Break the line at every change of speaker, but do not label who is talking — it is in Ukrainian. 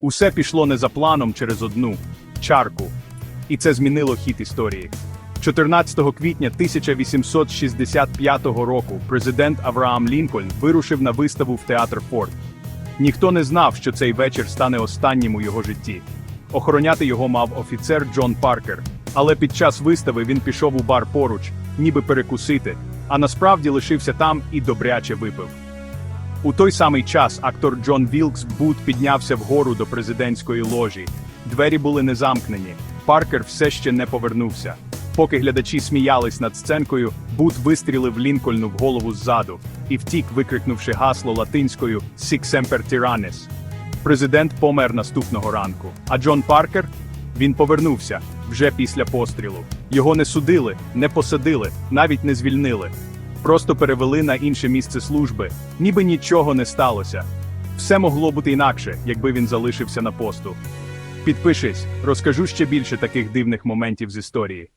Усе пішло не за планом через одну чарку. І це змінило хід історії. 14 квітня 1865 року президент Авраам Лінкольн вирушив на виставу в театр Форд. Ніхто не знав, що цей вечір стане останнім у його житті. Охороняти його мав офіцер Джон Паркер, але під час вистави він пішов у бар поруч, ніби перекусити, а насправді лишився там і добряче випив. У той самий час актор Джон Вілкс Бут піднявся вгору до президентської ложі. Двері були не замкнені. Паркер все ще не повернувся. Поки глядачі сміялись над сценкою, Бут вистрілив Лінкольну в голову ззаду і втік, викрикнувши гасло латинською «Sic semper tyrannis». Президент помер наступного ранку. А Джон Паркер? Він повернувся вже після пострілу. Його не судили, не посадили, навіть не звільнили. Просто перевели на інше місце служби, ніби нічого не сталося. Все могло бути інакше, якби він залишився на посту. Підпишись, розкажу ще більше таких дивних моментів з історії.